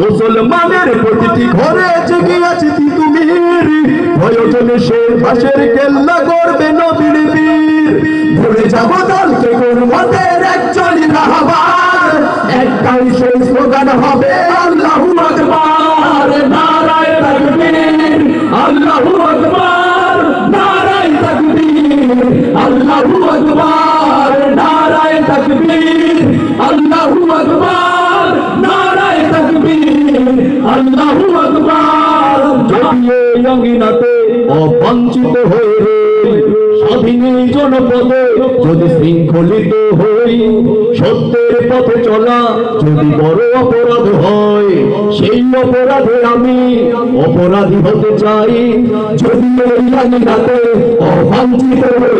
মুসলমানের প্রতিটি ঘরে জেগে আছে তিতুমির প্রয়োজনে সে পাশের কেল্লা করবে নবীর বীর। ভুলে যাব দলকে কোন মতের একজনই একটাই সেই স্লোগান হবে, আল্লাহু আকবার, নারায়ে তাকবীর। আল্লাহু আকবার, নারায়ে তাকবীর। আল্লাহু অঙ্গিনাতে হয়ে স্বাধীন জনপদে যদি শৃঙ্খলিত হই, সত্যের পথে চলা যদি বড় অপরাধ হয়, সেই অপরাধে আমি অপরাধী হতে চাই। যদি এই হয়ে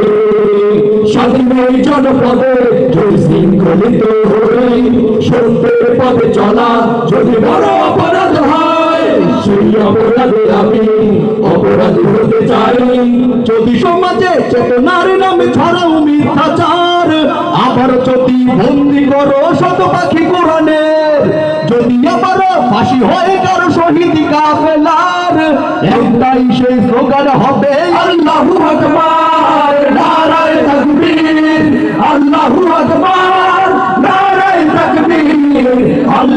স্বাধীন এই জনপদে যদি শৃঙ্খলিত হই সত্যের পথে চলা যদি বড় অপরাধ হয়, সেই অপরাধে আমি অপরাধী হতে চাই। যদি সমাজে চেতনার নামে ছড়াও মিথ্যাচার, আবার যদি বন্দি করো শত পাখি কোরআনের যদি আবার ফাঁসি হয় কারও শহীদ কাফেলার, একটাই সেই স্লোগান হবে, আল্লাহু আকবার।